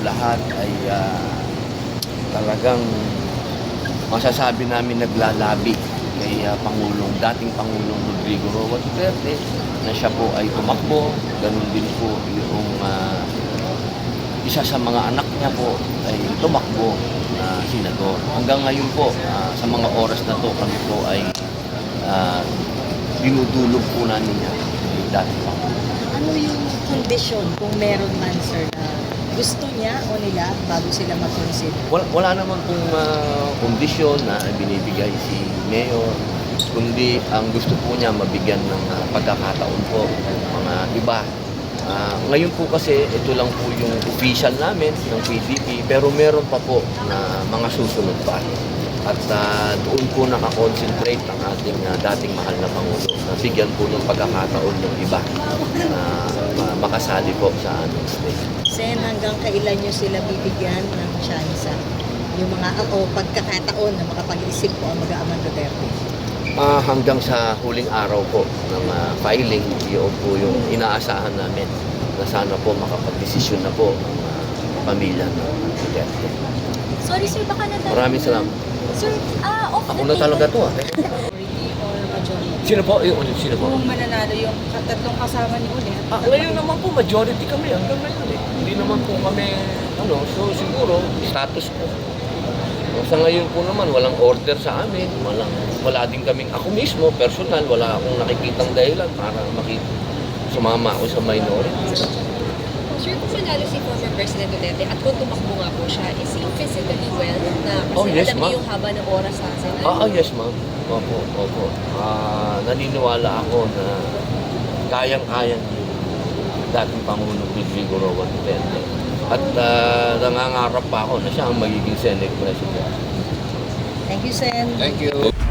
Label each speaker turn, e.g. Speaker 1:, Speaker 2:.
Speaker 1: lahat ay ah, talagang masasabi namin naglalabi kay ah, Pangulong, dating Pangulong Rodrigo Roa Duterte na siya po ay tumakbo. Ganun din po yung ah, isa sa mga anak niya po ay tumakbo na senador. Hanggang ngayon po, ah, sa mga oras na to, kami po ay ah, dinudulog po namin niya dating Pangulong.
Speaker 2: Ano yung kondisyon kung meron man, sir, gusto niya o nila bago sila mag-consider?
Speaker 1: wala, wala naman pong ah, kondisyon na binibigay si Mayor, kundi ang gusto po niya mabigyan ng ah, pagkakataon po ng mga iba. Ah, ngayon po kasi ito lang po yung official namin ng PDP pero meron pa po na mga susunod pa. At ah, doon po nakakonsentrate ang ating ah, dating mahal na Pangulo na bigyan po ng pagkakataon ng iba na ma- makasali po sa aming state.
Speaker 2: Sen, hanggang kailan nyo sila bibigyan ng tsansa? Yung mga o pagkakataon na makapag-isip po ang mag-aamang Duterte.
Speaker 1: Ah, hanggang sa huling araw po ng ah, filing, yun po yung inaasahan namin na sana po makapag-desisyon na po ang ah, pamilya ng Duterte.
Speaker 3: Sorry sir, baka natanong.
Speaker 1: Maraming salamat.
Speaker 3: Sir, ah, off
Speaker 1: Ako
Speaker 3: the
Speaker 1: na talaga to ah.
Speaker 2: Majority or majority?
Speaker 1: Sino po? Yung ulit, sino po?
Speaker 4: Kung mananalo yung tatlong kasama ni ulit.
Speaker 1: Ah, ngayon naman po, majority kami hanggang ngayon eh. Hindi naman po kami, ano, so siguro, status po. So, sa ngayon po naman, walang order sa amin. Walang, wala din kaming, ako mismo, personal, wala akong nakikitang dahilan para makita sumama ako sa minority.
Speaker 5: Sir, kung manalo si former President Duterte at kung tumakbo nga po siya, is he physically well na kasi
Speaker 1: Oh, yes,
Speaker 5: alam niyo yung haba ng oras sa Senado?
Speaker 1: Ah, ah, yes, ma'am. Opo, opo. Ah, naniniwala ako na kayang-kaya ni dating Pangulong Rodrigo Roa Duterte. At ah, nangangarap pa ako na siya ang magiging Senate President.
Speaker 2: Thank you, Sen.
Speaker 6: Thank you.